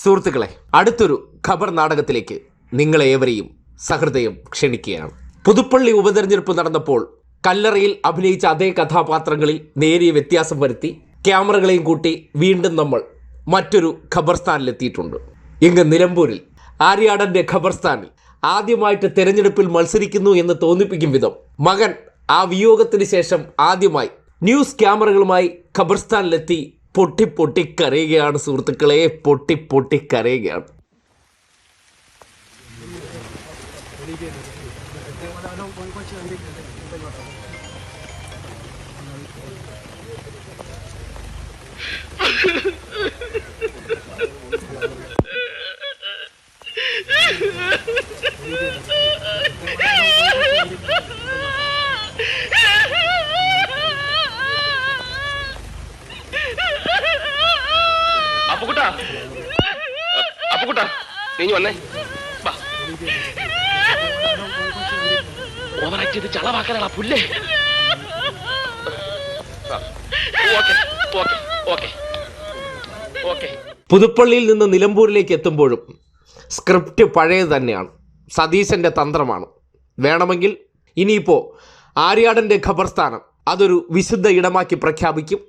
സുഹൃത്തുക്കളെ അടുത്തൊരു ഖബർ നാടകത്തിലേക്ക് നിങ്ങളെ ഏവരെയും സഹൃദയം ക്ഷണിക്കുകയാണ്. പുതുപ്പള്ളി ഉപതെരഞ്ഞെടുപ്പ് നടന്നപ്പോൾ കല്ലറയിൽ അഭിനയിച്ച അതേ കഥാപാത്രങ്ങളിൽ നേരിയ വ്യത്യാസം വരുത്തി ക്യാമറകളെയും കൂട്ടി വീണ്ടും നമ്മൾ മറ്റൊരു ഖബർസ്ഥാനിലെത്തിയിട്ടുണ്ട്. ഇങ്ങ് നിലമ്പൂരിൽ ആര്യാടന്റെ ഖബർസ്ഥാനിൽ ആദ്യമായിട്ട് തെരഞ്ഞെടുപ്പിൽ മത്സരിക്കുന്നു എന്ന് തോന്നിപ്പിക്കും വിധം മകൻ ആ വിയോഗത്തിന് ശേഷം ആദ്യമായി ന്യൂസ് ക്യാമറകളുമായി ഖബർസ്ഥാനിലെത്തി പൊട്ടി പൊട്ടി കരയുകയാണ് സുഹൃത്തുക്കളെ പൊട്ടി പൊട്ടി കരയുകയാണ് അപ്പുക്കുട്ടാ അപ്പുക്കുട്ടാ നീ വന്നേ. ഓവറാക്ട് ചെയ്ത് ചളവാക്കാനാണ് പുല്ലേ. പുതുപ്പള്ളിയിൽ നിന്ന് നിലമ്പൂരിലേക്ക് എത്തുമ്പോഴും സ്ക്രിപ്റ്റ് പഴയത് തന്നെയാണ്. സതീശന്റെ തന്ത്രമാണ്. വേണമെങ്കിൽ ഇനിയിപ്പോൾ ആര്യാടന്റെ ഖബർസ്ഥാനം അതൊരു വിശുദ്ധ ഇടമാക്കി പ്രഖ്യാപിക്കും.